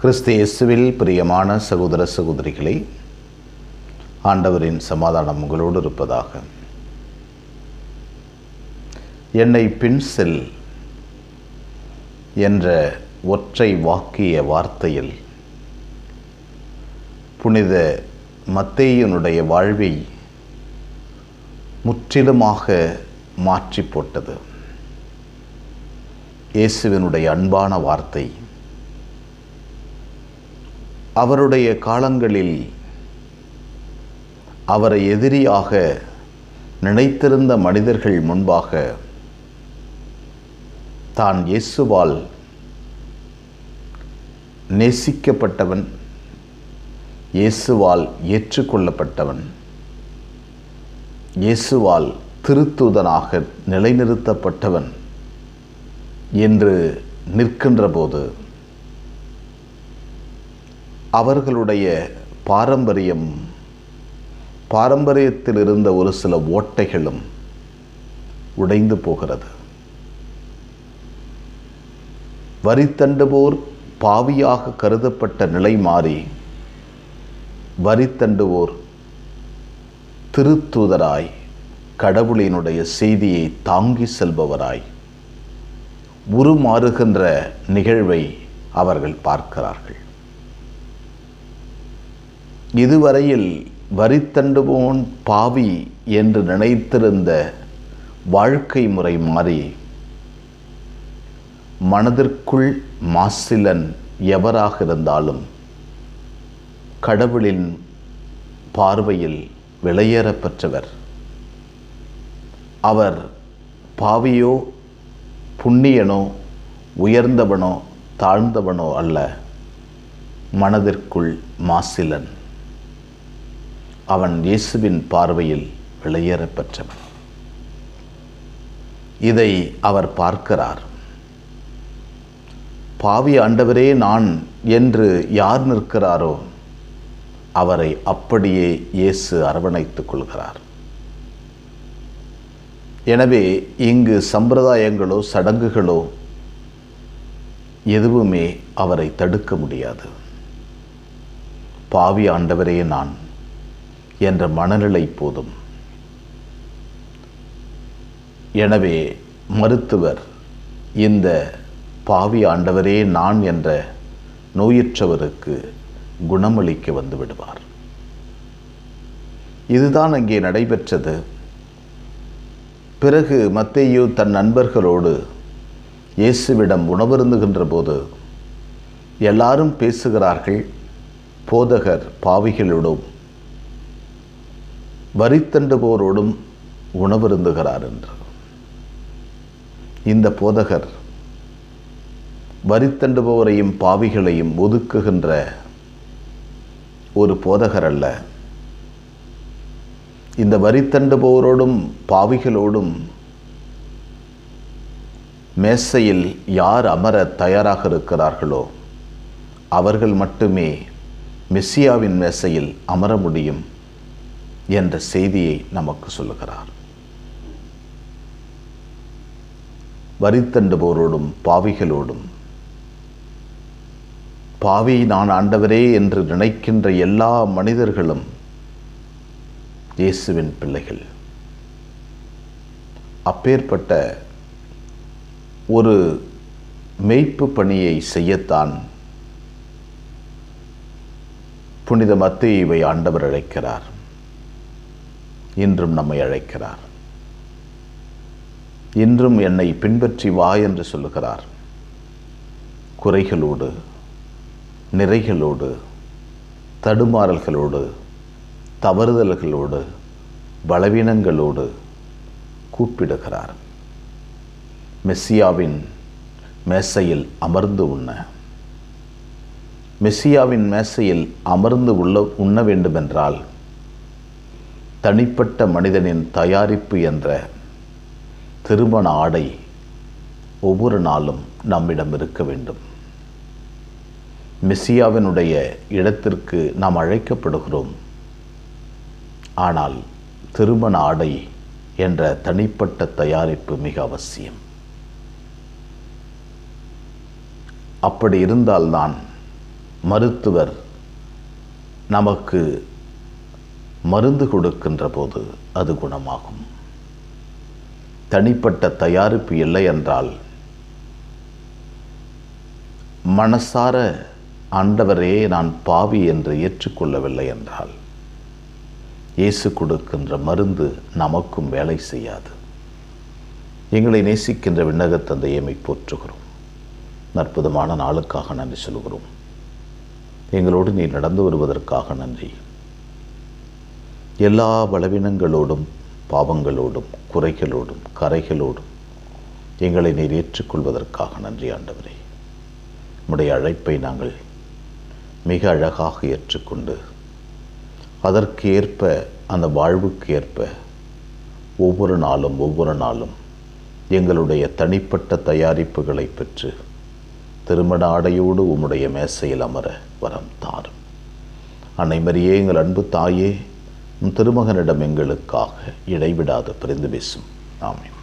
கிறிஸ்து இயேசுவில் பிரியமான சகோதர சகோதரிகளை ஆண்டவரின் சமாதானம் உங்களோடு இருப்பதாக. என்னை பின் செல் என்ற ஒற்றை வாக்கிய வார்த்தையில் புனித மத்தேயனுடைய வாழ்வை முற்றிலுமாக மாற்றி போட்டது இயேசுவினுடைய அன்பான வார்த்தை அவருடைய காலங்களில் அவரை எதிரியாக நினைத்திருந்த மனிதர்கள் முன்பாக தான் இயேசுவால் நேசிக்கப்பட்டவன் இயேசுவால் ஏற்றுக்கொள்ளப்பட்டவன் இயேசுவால் திருத்தூதனாக நிலைநிறுத்தப்பட்டவன் என்று நிற்கின்ற போது அவர்களுடைய பாரம்பரியம் பாரம்பரியத்தில் இருந்த ஒரு சில ஓட்டைகளும் உடைந்து போகிறது. வரித்தண்டுவோர் பாவியாக கருதப்பட்ட நிலை மாறி வரித்தண்டுவோர் திருத்தூதராய் கடவுளினுடைய செய்தியை தாங்கி செல்பவராய் உருமாறுகின்ற நிகழ்வை அவர்கள் பார்க்கிறார்கள். இதுவரையில் வரித்தண்டுவோன் பாவி என்று நினைத்திருந்த வாழ்க்கை முறை மாறி மனதிற்குள் மாசிலன் எவராக இருந்தாலும் கடவுளின் பார்வையில் விலையேறப்பெற்றவர் அவர் பாவியோ புண்ணியனோ உயர்ந்தவனோ தாழ்ந்தவனோ அல்ல மனதிற்குள் மாசிலன். அவன் இயேசுவின் பார்வையில் விலையேறப்பெற்றவன் இதை அவர் பார்க்கிறார். பாவி ஆண்டவரே நான் என்று யார் நிற்கிறாரோ அவரை அப்படியே இயேசு அரவணைத்துக் கொள்கிறார். எனவே இங்கு சம்பிரதாயங்களோ சடங்குகளோ எதுவுமே அவரை தடுக்க முடியாது. பாவி ஆண்டவரே நான் என்ற மனநிலை போதும். எனவே மருத்துவர் இந்த பாவி ஆண்டவரே நான் என்ற நோயுற்றவருக்கு குணமளிக்க வந்து விடுவார். இதுதான் அங்கே நடைபெற்றது. பிறகு மத்தேயு தன் நண்பர்களோடு இயேசுவிடம் உணவருந்துகின்ற போது எல்லாரும் பேசுகிறார்கள் போதகர் பாவிகளோடும் வரித்தண்டுபோரோடும் உணவருந்துகிறார் என்று. இந்த போதகர் வரித்தண்டுபவரையும் பாவிகளையும் ஒதுக்குகின்ற ஒரு போதகர் அல்ல. இந்த வரித்தண்டுபவரோடும் பாவிகளோடும் மேசையில் யார் அமர தயாராக இருக்கிறார்களோ அவர்கள் மட்டுமே மெஸ்ஸியாவின் மேசையில் அமர முடியும். என்ற செய்தியை நமக்கு சொல்லுகிறார். வரித்தண்டுபோரோடும் பாவிகளோடும் பாவி நான் ஆண்டவரே என்று நினைக்கின்ற எல்லா மனிதர்களும் இயேசுவின் பிள்ளைகள். அப்பேற்பட்ட ஒரு மெய்ப்பு பணியை செய்யத்தான் புனித மத்தேயுவை ஆண்டவர் அழைக்கிறார். இன்றும் நம்மை அழைக்கிறார். இன்றும் என்னை பின்பற்றி வா என்று சொல்லுகிறார். குறைகளோடு நிறைகளோடு தடுமாறல்களோடு தவறுதல்களோடு பலவீனங்களோடு கூப்பிடுகிறார். மெஸ்ஸியாவின் மேசையில் அமர்ந்து உண்ண. மெஸ்ஸியாவின் மேசையில் அமர்ந்து உள்ள உண்ண வேண்டுமென்றால் தனிப்பட்ட மனிதனின் தயாரிப்பு என்ற திருமண ஆடை ஒவ்வொரு நாளும் நம்மிடம் இருக்க வேண்டும். மெஸ்ஸியாவினுடைய இடத்திற்கு நாம் அழைக்கப்படுகிறோம். ஆனால் திருமண ஆடை என்ற தனிப்பட்ட தயாரிப்பு மிக அவசியம். அப்படி இருந்தால்தான் மருத்துவர் நமக்கு மருந்து கொடுக்கின்ற போது அது குணமாகும். தனிப்பட்ட தயாரிப்பு இல்லை என்றால் மனசார ஆண்டவரே நான் பாவி என்று ஏற்றுக்கொள்ளவில்லை என்றால் இயேசு கொடுக்கின்ற மருந்து நமக்கும் வேலை செய்யாது. எங்களை நேசிக்கின்ற விண்ணக தந்தையமை போற்றுகிறோம். அற்புதமான நாளுக்காக நன்றி சொல்கிறோம் எங்களோடு நீ நடந்து வருவதற்காக நன்றி. எல்லா பலவீனங்களோடும் பாவங்களோடும் குறைகளோடும் கரைகளோடும் எங்களை நீர் ஏற்றுக்கொள்வதற்காக நன்றி ஆண்டவரே. உடைய அழைப்பை நாங்கள் மிக அழகாக ஏற்றுக்கொண்டு அதற்கு ஏற்ப அந்த வாழ்வுக்கு ஏற்ப ஒவ்வொரு நாளும் ஒவ்வொரு நாளும் எங்களுடைய தனிப்பட்ட தயாரிப்புகளை பெற்று திருமண ஆடையோடு உம்முடைய மேசையில் அமர வரம் தாரும். அன்னைமரியே எங்கள் அன்பு தாயே திருமகனிடம் எங்களுக்காக இடைவிடாது பிரிந்து பேசும் ஆமென்.